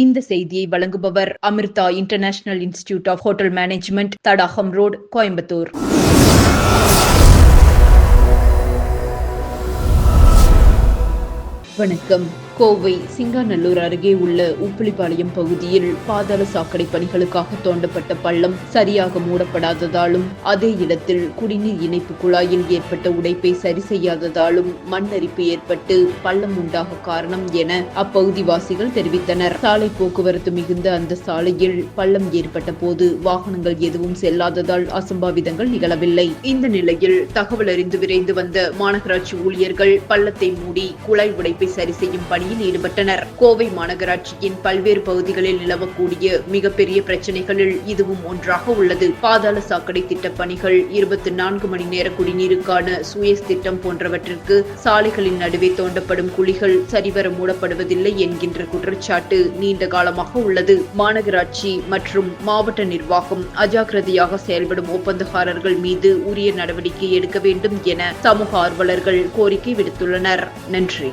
இந்த செய்தியை வழங்குபவர் Amrita international institute of hotel management Thadagam road Coimbatore. வணக்கம். கோவை சிங்காநல்லூர் அருகே உள்ள உப்பிலிப்பாளையம் பகுதியில் பாதாள சாக்கடை பணிகளுக்காக தோண்டப்பட்ட பள்ளம் சரியாக மூடப்படாததாலும் அதே இடத்தில் குடிநீர் இணைப்பு குழாயில் ஏற்பட்ட உடைப்பை சரி செய்யாததாலும் மண் அரிப்பு ஏற்பட்டு பள்ளம் உண்டாக காரணம் என அப்பகுதிவாசிகள் தெரிவித்தனர். சாலை போக்குவரத்து மிகுந்த அந்த சாலையில் பள்ளம் ஏற்பட்ட போது வாகனங்கள் எதுவும் செல்லாததால் அசம்பாவிதங்கள் நிகழவில்லை. இந்த நிலையில் தகவல் அறிந்து விரைந்து வந்த மாநகராட்சி ஊழியர்கள் பள்ளத்தை மூடி குழாய் உடைப்பை சரி செய்யும் பணி பணியில் ஈடுபட்டனர். கோவை மாநகராட்சியின் பல்வேறு பகுதிகளில் நிலவக்கூடிய மிகப்பெரிய பிரச்சனைகளில் இதுவும் ஒன்றாக உள்ளது. பாதாள சாக்கடை திட்டப் பணிகள் இருபத்தி நான்கு மணி நேர குடிநீருக்கான சுயஸ் திட்டம் போன்றவற்றிற்கு சாலைகளின் நடுவே தோண்டப்படும் குழிகள் சரிவர மூடப்படுவதில்லை என்கின்ற குற்றச்சாட்டு நீண்ட காலமாக உள்ளது. மாநகராட்சி மற்றும் மாவட்ட நிர்வாகம் அஜாக்கிரதையாக செயல்படும் ஒப்பந்தக்காரர்கள் மீது உரிய நடவடிக்கை எடுக்க வேண்டும் என சமூக ஆர்வலர்கள் கோரிக்கை விடுத்துள்ளனர். நன்றி.